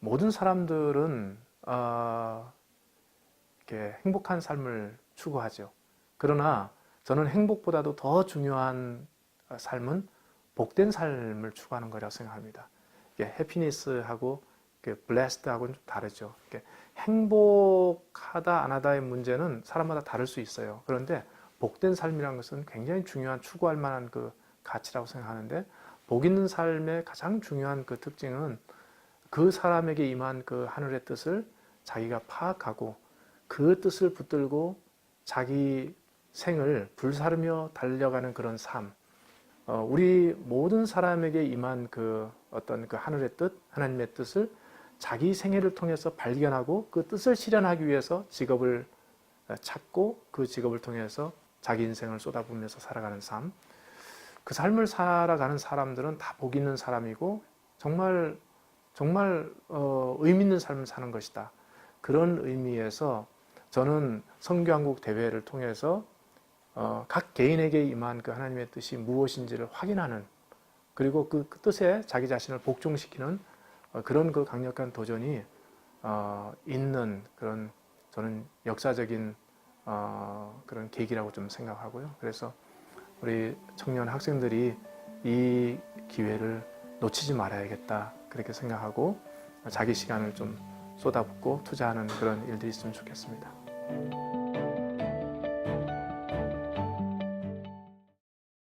모든 사람들은 어, 이렇게 행복한 삶을 추구하죠. 그러나 저는 행복보다도 더 중요한 삶은 복된 삶을 추구하는 거라고 생각합니다. 이게 해피니스하고 블레스드하고는 좀 다르죠. 행복하다 안 하다의 문제는 사람마다 다를 수 있어요. 그런데 복된 삶이라는 것은 굉장히 중요한 추구할 만한 그 가치라고 생각하는데 복 있는 삶의 가장 중요한 그 특징은 그 사람에게 임한 그 하늘의 뜻을 자기가 파악하고 그 뜻을 붙들고 자기 생을 불사르며 달려가는 그런 삶. 어, 우리 모든 사람에게 임한 그 어떤 그 하늘의 뜻, 하나님의 뜻을 자기 생애를 통해서 발견하고 그 뜻을 실현하기 위해서 직업을 찾고 그 직업을 통해서 자기 인생을 쏟아부으면서 살아가는 삶. 그 삶을 살아가는 사람들은 다 복 있는 사람이고 정말 정말 어, 의미 있는 삶을 사는 것이다. 그런 의미에서 저는 성교한국 대회를 통해서 어, 각 개인에게 임한 그 하나님의 뜻이 무엇인지를 확인하는 그리고 그, 그 뜻에 자기 자신을 복종시키는 어, 그런 그 강력한 도전이 어, 있는 그런 저는 역사적인 어, 그런 계기라고 좀 생각하고요. 그래서 우리 청년 학생들이 이 기회를 놓치지 말아야겠다 그렇게 생각하고 자기 시간을 좀 쏟아붓고 투자하는 그런 일들이 있으면 좋겠습니다.